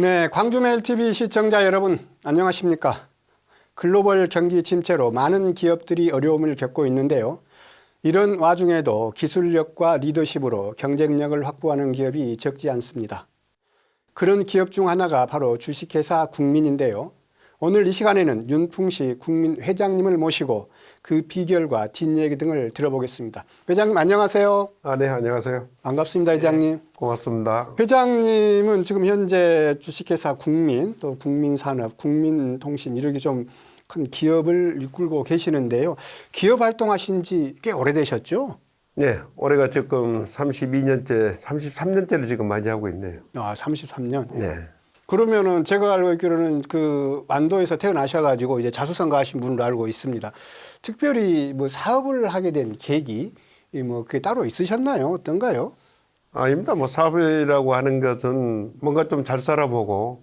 네, 광주메일TV 시청자 여러분 안녕하십니까? 글로벌 경기 침체로 많은 기업들이 어려움을 겪고 있는데요. 이런 와중에도 기술력과 리더십으로 경쟁력을 확보하는 기업이 적지 않습니다. 그런 기업 중 하나가 바로 주식회사 국민인데요. 오늘 이 시간에는 윤풍시 국민 회장님을 모시고 그 비결과 뒷얘기 등을 들어보겠습니다. 회장님 안녕하세요. 아, 네, 안녕하세요. 반갑습니다, 회장님. 고맙습니다. 회장님은 지금 현재 주식회사 국민 또 국민산업, 국민통신 이렇게 좀 큰 기업을 이끌고 계시는데요. 기업 활동하신 지 꽤 오래되셨죠? 네, 올해가 지금 32년째, 33년째를 지금 맞이하고 있네요. 아, 33년. 네. 그러면은 제가 알고 있기로는 그 완도에서 태어나셔가지고 이제 자수성 가신 분으로 알고 있습니다. 특별히 뭐 사업을 하게 된 계기, 이뭐 그게 따로 있으셨나요? 어떤가요? 아닙니다. 뭐 사업이라고 하는 것은 뭔가 좀 잘 살아보고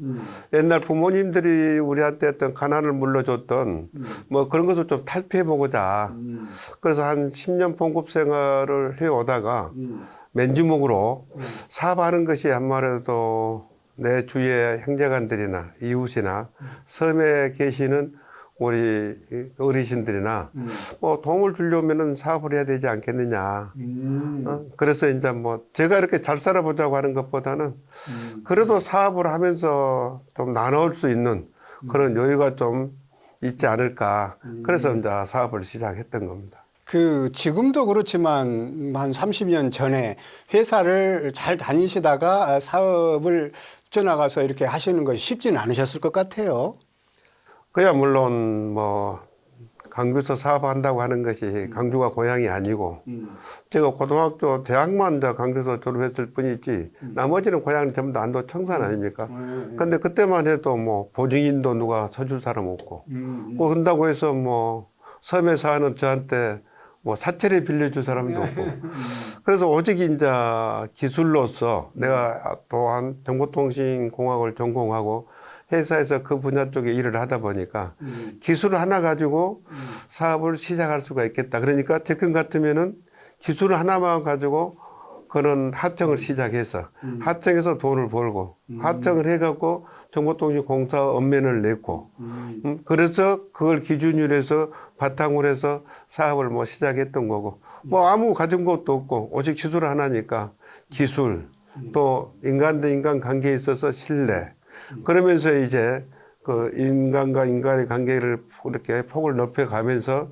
옛날 부모님들이 우리한테 어떤 가난을 물러줬던 뭐 그런 것을 좀 탈피해보고자 그래서 한 10년 봉급 생활을 해오다가 맨주먹으로 사업하는 것이 아무래도 내 주위의 형제간들이나 이웃이나 섬에 계시는 우리 어르신들이나 뭐 도움을 주려면은 사업을 해야 되지 않겠느냐. 어? 그래서 이제 뭐 제가 이렇게 잘 살아보자고 하는 것보다는 그래도 사업을 하면서 좀 나눠올 수 있는 그런 여유가 좀 있지 않을까. 그래서 이제 사업을 시작했던 겁니다. 그 지금도 그렇지만 한 30년 전에 회사를 잘 다니시다가 사업을 뛰어나가서 이렇게 하시는 것이 쉽지는 않으셨을 것 같아요. 그야 물론 뭐 강주에서 사업한다고 하는 것이 강주가 고향이 아니고 제가 고등학교 대학만 이제 강주에서 졸업했을 뿐이지 나머지는 고향은 전부 다 안도 청산 아닙니까? 근데 그때만 해도 뭐 보증인도 누가 서줄 사람 없고. 뭐 그런다고 해서 뭐 섬에 사는 저한테 뭐 사채를 빌려줄 사람도 없고. 그래서 오직 이제 기술로서 내가 또한 정보통신공학을 전공하고 회사에서 그 분야 쪽에 일을 하다 보니까 기술 하나 가지고 사업을 시작할 수가 있겠다. 그러니까 지금 같으면은 기술 하나만 가지고 그런 하청을 시작해서 하청에서 돈을 벌고 하청을 해갖고 정보통신공사 업면을 냈고 음, 그래서 그걸 기준으로 해서 바탕으로 해서 사업을 뭐 시작했던 거고 뭐 아무 가진 것도 없고 오직 기술 하나니까 기술 또 인간 대 인간 관계에 있어서 신뢰. 그러면서 이제 그 인간과 인간의 관계를 이렇게 폭을 높여 가면서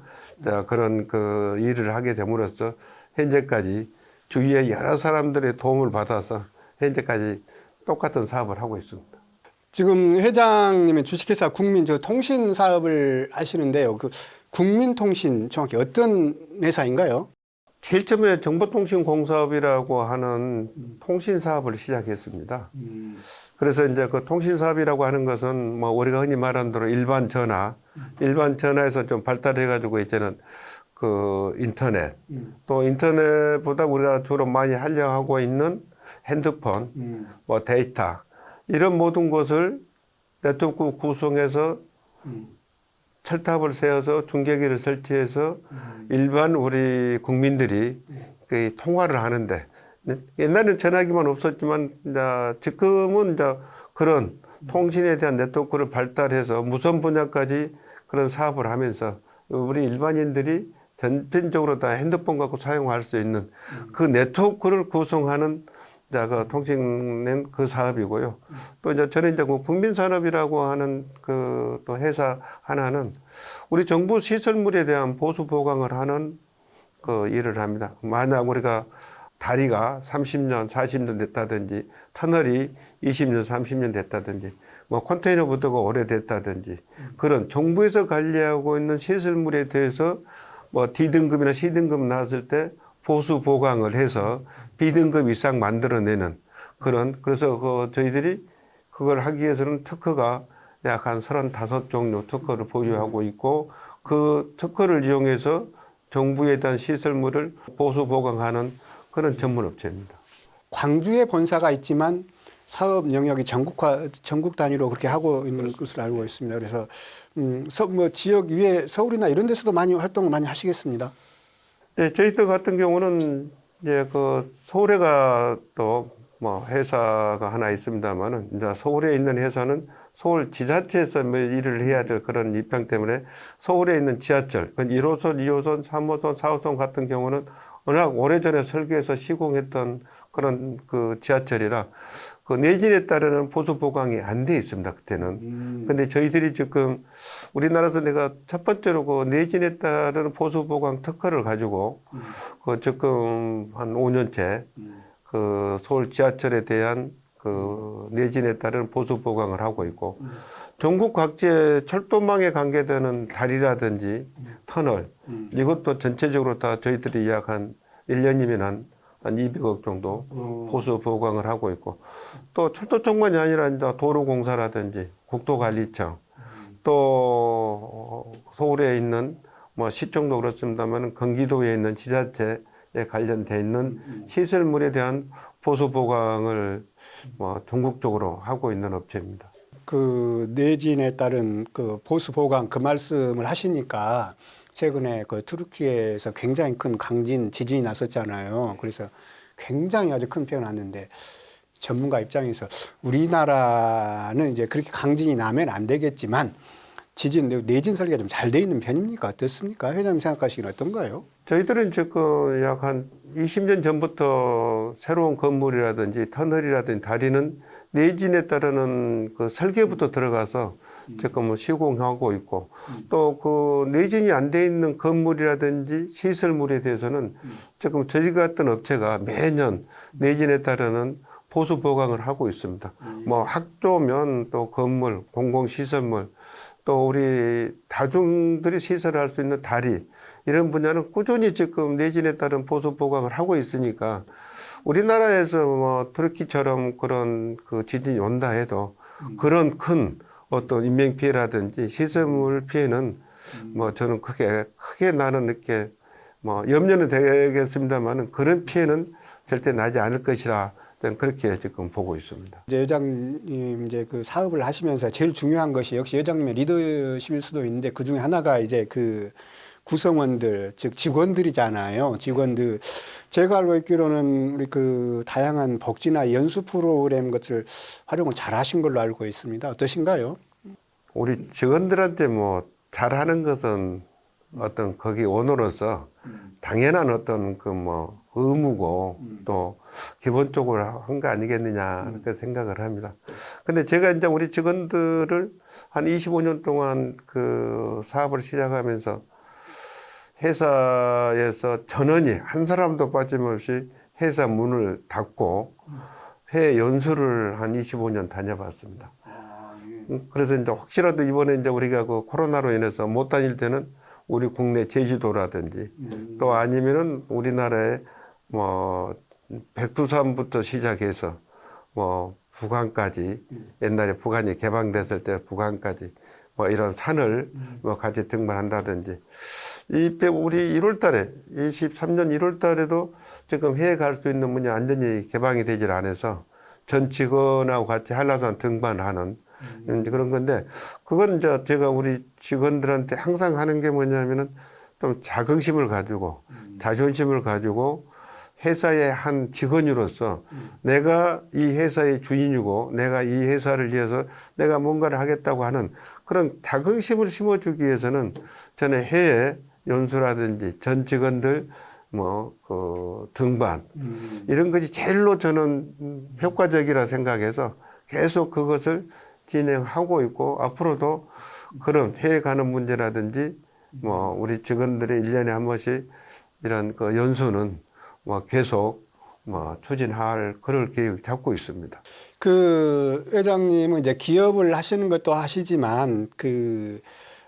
그런 그 일을 하게 됨으로써 현재까지 주위에 여러 사람들의 도움을 받아서 현재까지 똑같은 사업을 하고 있습니다. 지금 회장님의 주식회사 국민 저 통신 사업을 하시는데요. 그 국민통신 정확히 어떤 회사인가요? 제일 처음에 정보통신공사업이라고 하는 통신 사업을 시작했습니다. 그래서 이제 그 통신 사업이라고 하는 것은 뭐 우리가 흔히 말하는 대로 일반 전화, 일반 전화에서 좀 발달해 가지고 이제는 그 인터넷, 또 인터넷보다 우리가 주로 많이 하려 하고 있는 핸드폰, 뭐 데이터 이런 모든 것을 네트워크 구성해서 철탑을 세워서 중계기를 설치해서 일반 우리 국민들이 그 통화를 하는데 옛날에는 전화기만 없었지만 이제 지금은 이제 그런 통신에 대한 네트워크를 발달해서 무선 분야까지 그런 사업을 하면서 우리 일반인들이 전편적으로 다 핸드폰 갖고 사용할 수 있는 그 네트워크를 구성하는 그 통신은 그 사업이고요. 또 이제 저는 이제 그 국민산업이라고 하는 그 또 회사 하나는 우리 정부 시설물에 대한 보수 보강을 하는 그 일을 합니다. 만약 우리가 다리가 30년, 40년 됐다든지 터널이 20년, 30년 됐다든지 뭐 컨테이너 부터가 오래됐다든지 그런 정부에서 관리하고 있는 시설물에 대해서 뭐 D등급이나 C등급 나왔을 때 보수 보강을 해서 B등급 이상 만들어내는 그런 그래서 그 저희들이 그걸 하기 위해서는 특허가 약 한 35종류 특허를 보유하고 있고 그 특허를 이용해서 정부에 대한 시설물을 보수 보강하는 그런 전문 업체입니다. 광주에 본사가 있지만 사업 영역이 전국화 전국 단위로 그렇게 하고 있는 것으로 알고 있습니다. 그래서 음, 서, 뭐 지역 위에 서울이나 이런 데서도 많이 활동을 많이 하시겠습니다. 예, 저희들 같은 경우는 이제 그 서울에가 또 뭐 회사가 하나 있습니다만은 이제 서울에 있는 회사는 서울 지자체에서 뭐 일을 해야 될 그런 입장 때문에 서울에 있는 지하철, 그 1호선, 2호선, 3호선, 4호선 같은 경우는 워낙 오래전에 설계해서 시공했던 그런 그 지하철이라 그 내진에 따르는 보수 보강이 안 돼 있습니다 그때는. 근데 저희들이 지금 우리나라에서 내가 첫 번째로 그 내진에 따르는 보수 보강 특허를 가지고 그 지금 한 5년째 그 서울 지하철에 대한 그 내진에 따른 보수 보강을 하고 있고 전국 각지의 철도망에 관계되는 다리라든지 터널 이것도 전체적으로 다 저희들이 약한 1년이면 한, 한 200억 정도 보수 보강을 하고 있고 또 철도청만이 아니라 이제 도로공사라든지 국토관리청 또 서울에 있는 뭐 시청도 그렇습니다만 경기도에 있는 지자체에 관련돼 있는 시설물에 대한 보수 보강을 뭐 전국적으로 하고 있는 업체입니다. 그 내진에 따른 그 보수 보강 그 말씀을 하시니까 최근에 그 투르키에서 굉장히 큰 강진 지진이 났었잖아요. 그래서 굉장히 아주 큰 피해가 났는데 전문가 입장에서 우리나라는 이제 그렇게 강진이 나면 안 되겠지만 지진 내진 설계가 좀 잘 돼 있는 편입니까? 어떻습니까? 회장님 생각하시기는 어떤가요? 저희들은 지금 약한 20년 전부터 새로운 건물이라든지 터널이라든지 다리는 내진에 따르는 그 설계부터 들어가서 지금 뭐 시공하고 있고 또 그 내진이 안 돼 있는 건물이라든지 시설물에 대해서는 지금 저희 같은 업체가 매년 내진에 따르는 보수 보강을 하고 있습니다. 뭐 학교면 또 건물, 공공시설물 또 우리 다중들이 시설할 수 있는 다리 이런 분야는 꾸준히 지금 내진에 따른 보수 보강을 하고 있으니까 우리나라에서 뭐 터키처럼 그런 그 지진이 온다 해도 그런 큰 어떤 인명 피해라든지 시설물 피해는 뭐 저는 크게 크게 나는 이렇게 뭐 염려는 되겠습니다만은 그런 피해는 절대 나지 않을 것이라 그렇게 지금 보고 있습니다. 이제 회장님 이제 그 사업을 하시면서 제일 중요한 것이 역시 회장님의 리더십일 수도 있는데 그 중에 하나가 이제 그 구성원들 즉 직원들이잖아요. 직원들 제가 알고 있기로는 우리 그 다양한 복지나 연수 프로그램 것을 활용을 잘 하신 걸로 알고 있습니다. 어떠신가요? 우리 직원들한테 뭐 잘하는 것은 어떤 거기 원으로서 당연한 어떤 그 뭐 의무고 또 기본적으로 한 거 아니겠느냐 그렇게 생각을 합니다. 근데 제가 이제 우리 직원들을 한 25년 동안 그 사업을 시작하면서 회사에서 전원이 한 사람도 빠짐없이 회사 문을 닫고 해외 연수를 한 25년 다녀봤습니다. 음, 그래서 이제 혹시라도 이번에 이제 우리가 그 코로나로 인해서 못 다닐 때는 우리 국내 제주도라든지 또 아니면은 우리나라의 뭐 백두산부터 시작해서 뭐 북한까지 옛날에 북한이 개방됐을 때 북한까지 뭐 이런 산을 뭐 같이 등반한다든지 이 배- 우리 1월 달에 23년 1월 달에도 지금 해외 갈 수 있는 문이 완전히 개방이 되질 않아서 전 직원하고 같이 한라산 등반하는 이제 그런 건데 그건 이제 제가 우리 직원들한테 항상 하는 게 뭐냐면은 좀 자긍심을 가지고 자존심을 가지고 회사의 한 직원으로서 내가 이 회사의 주인이고 내가 이 회사를 위해서 내가 뭔가를 하겠다고 하는 그런 자긍심을 심어주기 위해서는 저는 해외 연수라든지 전 직원들 뭐 그 등반 이런 것이 제일로 저는 음, 효과적이라 생각해서 계속 그것을 진행하고 있고 앞으로도 그런 해외 가는 문제라든지 뭐 우리 직원들이 일년에한 번씩 이런 그 연수는 뭐 계속 뭐 추진할 그럴 계획을 잡고 있습니다. 그 회장님은 이제 기업을 하시는 것도 하시지만 그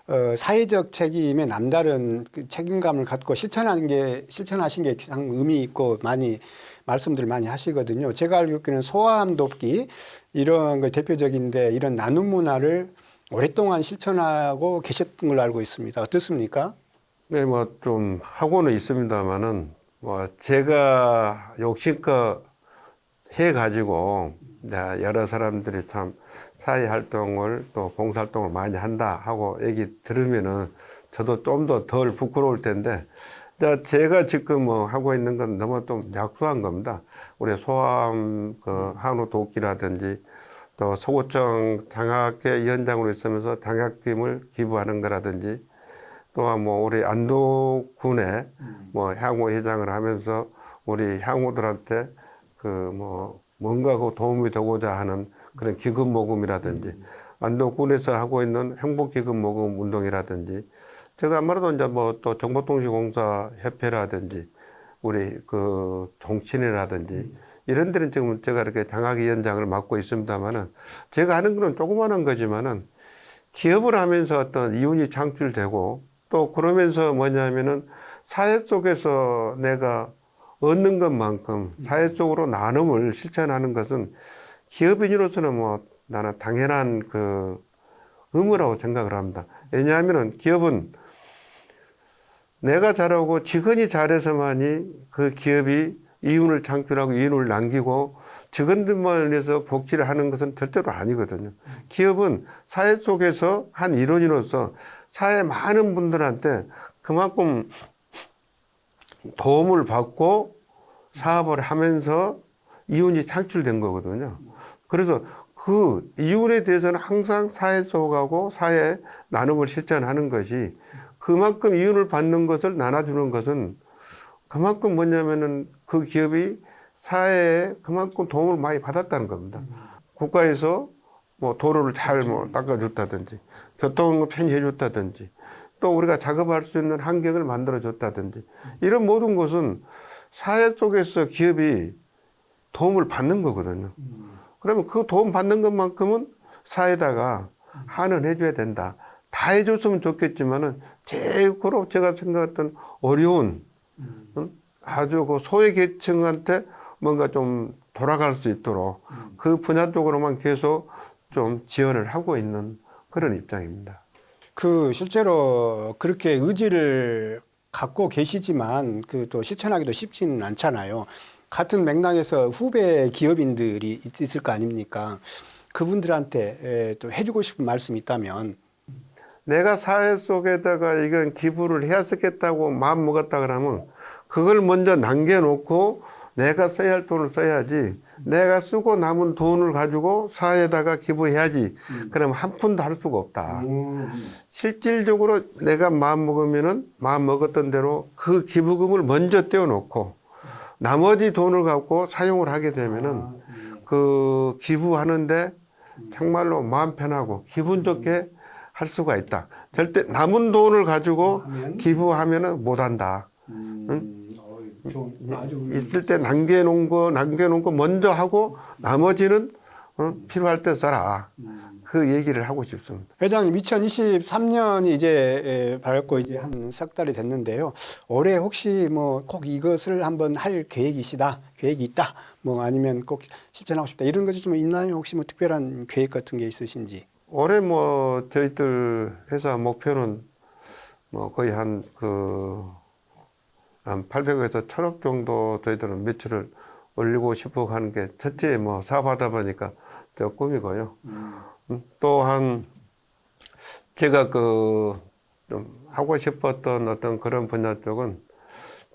어, 사회적 책임에 남다른 그 책임감을 갖고 실천하는 게 실천하신 게상 의미 있고 많이 말씀들 많이 하시거든요. 제가 알고 있기는 소아암 돕기 이런 거 대표적인데 이런 나눔 문화를 오랫동안 실천하고 계셨던 걸로 알고 있습니다. 어떻습니까? 네, 뭐 좀 하고는 있습니다만은 뭐 제가 욕심껏 해 가지고 여러 사람들이 참 사회 활동을 또 봉사 활동을 많이 한다 하고 얘기 들으면은 저도 좀 더 덜 부끄러울 텐데 자, 제가 지금 뭐 하고 있는 건 너무 좀 약소한 겁니다. 우리 소아암 그 한우 돕기라든지 또 소고청 장학회 위원장으로 있으면서 장학금을 기부하는 거라든지 또한 뭐 우리 안도군에 뭐 향후 회장을 하면서 우리 향후들한테 그 뭐 뭔가 그 도움이 되고자 하는 그런 기금 모금이라든지 안도군에서 하고 있는 행복 기금 모금 운동이라든지 제가 아무래도 이제 뭐 또 정보통신공사 협회라든지 우리 그 종친회라든지 이런 데는 지금 제가 이렇게 장학위원장을 맡고 있습니다만은 제가 하는 거는 조그마한 거지만은 기업을 하면서 어떤 이윤이 창출되고 또 그러면서 뭐냐면은 사회 속에서 내가 얻는 것만큼 사회 속으로 나눔을 실천하는 것은 기업인으로서는 뭐 나는 당연한 그 의무라고 생각을 합니다. 왜냐하면은 기업은 내가 잘하고 직원이 잘해서만이 그 기업이 이윤을 창출하고 이윤을 남기고 직원들만 위해서 복지를 하는 것은 절대로 아니거든요. 기업은 사회 속에서 한 일원으로서 사회 많은 분들한테 그만큼 도움을 받고 사업을 하면서 이윤이 창출된 거거든요. 그래서 그 이윤에 대해서는 항상 사회 속하고 사회 나눔을 실천하는 것이 그만큼 이윤을 받는 것을 나눠주는 것은 그만큼 뭐냐면은 그 기업이 사회에 그만큼 도움을 많이 받았다는 겁니다. 국가에서 뭐 도로를 잘 뭐 닦아줬다든지 교통을 편히 해줬다든지 또 우리가 작업할 수 있는 환경을 만들어줬다든지 이런 모든 것은 사회 속에서 기업이 도움을 받는 거거든요. 그러면 그 도움 받는 것만큼은 사회에다가 한은 해줘야 된다. 다 해줬으면 좋겠지만은 제일로 제가 생각했던 어려운 응? 아주 그 소외 계층한테 뭔가 좀 돌아갈 수 있도록 그 분야 쪽으로만 계속 좀 지원을 하고 있는 그런 입장입니다. 그 실제로 그렇게 의지를 갖고 계시지만 그 또 실천하기도 쉽지는 않잖아요. 같은 맥락에서 후배 기업인들이 있- 있을 거 아닙니까? 그분들한테 에, 또 해주고 싶은 말씀이 있다면. 내가 사회 속에다가 이건 기부를 해야 쓰겠다고 마음 먹었다 그러면 그걸 먼저 남겨놓고 내가 써야 할 돈을 써야지. 내가 쓰고 남은 돈을 가지고 사회에다가 기부해야지. 그럼 한 푼도 할 수가 없다. 실질적으로 내가 마음 먹으면은 마음 먹었던 대로 그 기부금을 먼저 떼어놓고 나머지 돈을 갖고 사용을 하게 되면은 그 기부하는데 정말로 마음 편하고 기분 좋게 할 수가 있다. 절대 남은 돈을 가지고 기부하면은 못 한다. 있을 때 남겨놓은 거 남겨놓은 거 먼저 하고 나머지는 어, 필요할 때 써라. 그 얘기를 하고 싶습니다. 회장님 2023년이 이제 에, 밝고 이제 한 석 달이 됐는데요. 올해 혹시 뭐 꼭 이것을 한번 할 계획이시다, 계획이 있다, 뭐 아니면 꼭 실천하고 싶다 이런 것이 좀 있나요? 혹시 뭐 특별한 계획 같은 게 있으신지? 올해 뭐 저희들 회사 목표는 뭐 거의 한 그 한 800에서 1000억 정도 저희들은 매출을 올리고 싶어 하는 게 첫째 뭐 사업하다 보니까 저 꿈이고요. 음, 또한 제가 그 좀 하고 싶었던 어떤 그런 분야 쪽은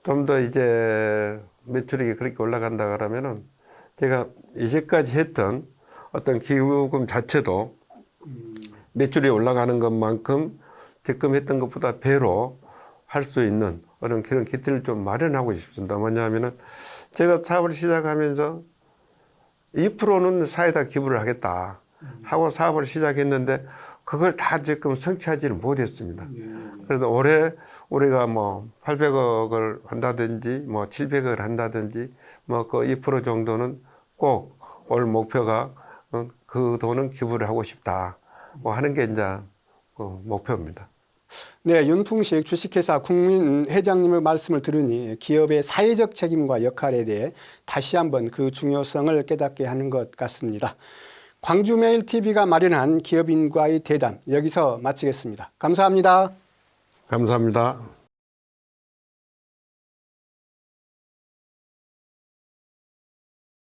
좀 더 이제 매출이 그렇게 올라간다 그러면은 제가 이제까지 했던 어떤 기부금 자체도 매출이 올라가는 것만큼 지금 했던 것보다 배로 할 수 있는 그런 그런 기틀을 좀 마련하고 싶습니다. 뭐냐면은 제가 사업을 시작하면서 2%는 사회에다 기부를 하겠다 하고 사업을 시작했는데 그걸 다 지금 성취하지는 못했습니다. 그래서 올해 우리가 뭐 800억을 한다든지 뭐 700억을 한다든지 뭐 그 2% 정도는 꼭 올 목표가 어, 그 돈은 기부를 하고 싶다. 뭐 하는 게 이제 그 목표입니다. 네, 윤풍식 주식회사 국민 회장님의 말씀을 들으니 기업의 사회적 책임과 역할에 대해 다시 한번 그 중요성을 깨닫게 하는 것 같습니다. 광주메일TV가 마련한 기업인과의 대담 여기서 마치겠습니다. 감사합니다. 감사합니다.